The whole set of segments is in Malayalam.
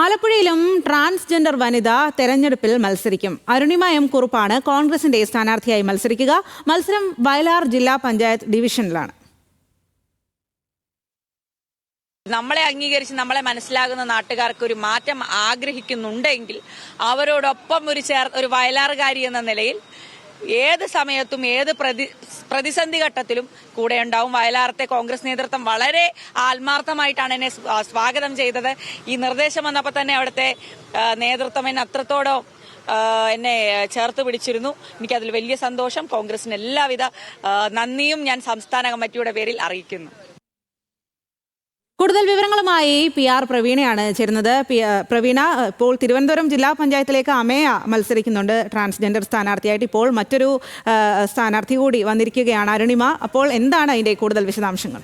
ആലപ്പുഴയിലും ട്രാൻസ്ജെൻഡർ വനിത തെരഞ്ഞെടുപ്പിൽ മത്സരിക്കും. അരുണിമ എം കുറുപ്പാണ് കോൺഗ്രസിന്റെ സ്ഥാനാർത്ഥിയായി മത്സരിക്കുക. മത്സരം വയലാർ ജില്ലാ പഞ്ചായത്ത് ഡിവിഷനിലാണ്. നമ്മളെ അംഗീകരിച്ച് നമ്മളെ മനസ്സിലാകുന്ന നാട്ടുകാർക്ക് ഒരു മാറ്റം ആഗ്രഹിക്കുന്നുണ്ടെങ്കിൽ അവരോടൊപ്പം ഒരു ചേർ ഒരു വയലാറുകാരി എന്ന നിലയിൽ ഏത് സമയത്തും ഏത് പ്രതി പ്രതിസന്ധി ഘട്ടത്തിലും കൂടെ ഉണ്ടാവും. വയലാറത്തെ കോൺഗ്രസ് നേതൃത്വം വളരെ ആത്മാർത്ഥമായിട്ടാണ് എന്നെ സ്വാഗതം ചെയ്തത്. ഈ നിർദ്ദേശം വന്നപ്പോൾ തന്നെ അവിടുത്തെ നേതൃത്വം എന്നെ അത്രത്തോളം എന്നെ ചേർത്ത് പിടിച്ചിരുന്നു. എനിക്കതിൽ വലിയ സന്തോഷം. കോൺഗ്രസിന് എല്ലാവിധ നന്ദിയും ഞാൻ സംസ്ഥാന കമ്മിറ്റിയുടെ പേരിൽ അറിയിക്കുന്നു. കൂടുതൽ വിവരങ്ങളുമായി പി ആർ പ്രവീണയാണ് ചേരുന്നത്. പ്രവീണ ഇപ്പോൾ തിരുവനന്തപുരം ജില്ലാ പഞ്ചായത്തിലേക്ക് അമേയ മത്സരിക്കുന്നുണ്ട്. ട്രാൻസ്ജെൻഡർ സ്ഥാനാർത്ഥിയായിട്ട് ഇപ്പോൾ മറ്റൊരു സ്ഥാനാർത്ഥി കൂടി വന്നിരിക്കുകയാണ് അരുണിമ. അപ്പോൾ എന്താണ് അതിന്റെ കൂടുതൽ വിശദാംശങ്ങൾ?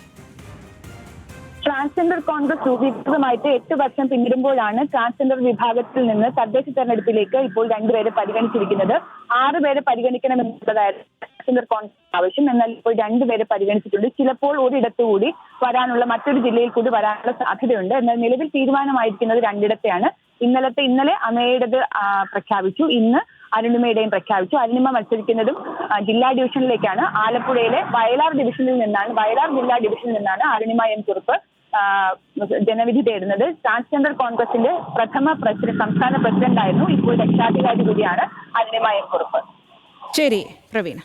ട്രാൻസ്ജെൻഡർ കോൺഗ്രസ് രൂപീകൃതമായിട്ട് എട്ട് വർഷം പിന്നിടുമ്പോഴാണ് ട്രാൻസ്ജെൻഡർ വിഭാഗത്തിൽ നിന്ന് തദ്ദേശ തെരഞ്ഞെടുപ്പിലേക്ക് ഇപ്പോൾ രണ്ടുപേരെ പരിഗണിച്ചിരിക്കുന്നത്. ആറ് പേരെ പരിഗണിക്കണമെന്നുള്ളതായിരുന്നു. ട്രാൻസ്ജെൻഡർ കോൺഗ്രസ് ആവശ്യം. എന്നാൽ ഇപ്പോൾ രണ്ടുപേരെ പരിഗണിച്ചിട്ടുണ്ട്. ചിലപ്പോൾ ഒരിടത്തു കൂടി വരാനുള്ള മറ്റൊരു ജില്ലയിൽ കൂടി വരാനുള്ള സാധ്യതയുണ്ട്. എന്നാൽ നിലവിൽ തീരുമാനമായിരിക്കുന്നത് രണ്ടിടത്തെയാണ്. ഇന്നലത്തെ ഇന്നലെ അമേയുടേത് പ്രഖ്യാപിച്ചു. ഇന്ന് അരുണിമയുടെയും പ്രഖ്യാപിച്ചു. അരുണിമ മത്സരിക്കുന്നതും ജില്ലാ ഡിവിഷനിലേക്കാണ്. ആലപ്പുഴയിലെ വയലാർ ഡിവിഷനിൽ നിന്നാണ് വയലാർ ജില്ലാ ഡിവിഷനിൽ നിന്നാണ് അരുണിമ എം കുറുപ്പ് ജനവിധി തേടുന്നത്. ട്രാൻസ്ജെൻഡർ കോൺഗ്രസിന്റെ പ്രഥമ പ്രസിഡന്റ് സംസ്ഥാന പ്രസിഡന്റായിരുന്നു ഇപ്പോൾ രക്ഷാധികാരി കൂടിയാണ് അരുണിമ എം കുറുപ്പ്. ശരി പ്രവീണ.